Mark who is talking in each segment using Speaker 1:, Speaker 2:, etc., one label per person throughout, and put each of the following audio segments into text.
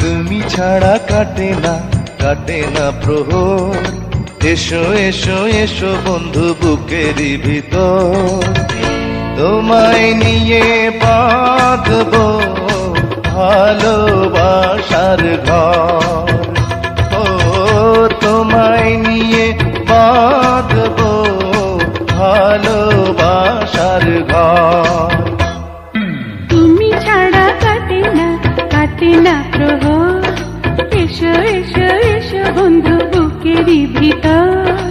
Speaker 1: তুমি ছাড়া কাটে না কাটে না প্রহর। এসো এসো এসো বন্ধু বুকেরই ভিতর। তোমায় নিয়ে বাঁধব ভালোবাসার ঘর।
Speaker 2: না প্রহর এসো এসো এসো বন্ধু বুকেরই ভিতর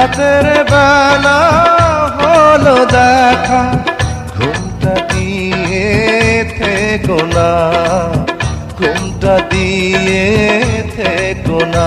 Speaker 1: রাতের বেলা হলো দেখা। ঘুমটা দিয়ে থেকো না ঘুমটা দিয়ে থেকো না।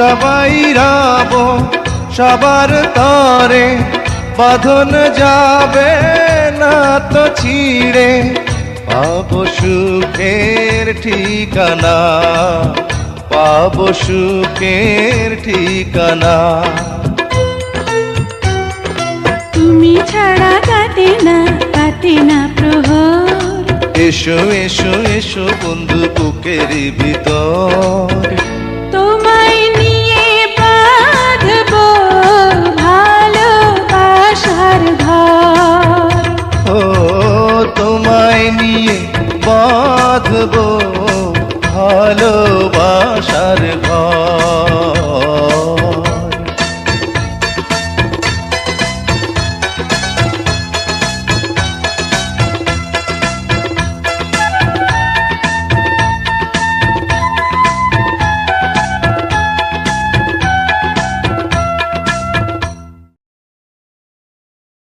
Speaker 1: সবাই রব সবার তরে। বাঁধন যাবে না তো ছিঁড়ে পাবো সুখের ঠিকানা। পাবো সুখের ঠিকানা।
Speaker 2: তুমি ছাড়া কাটে না কাটে না প্রহর।
Speaker 1: এসো এসো এসো বন্ধু বুকের ভিতর।
Speaker 2: বাঁধব ভালোবাসার ঘর।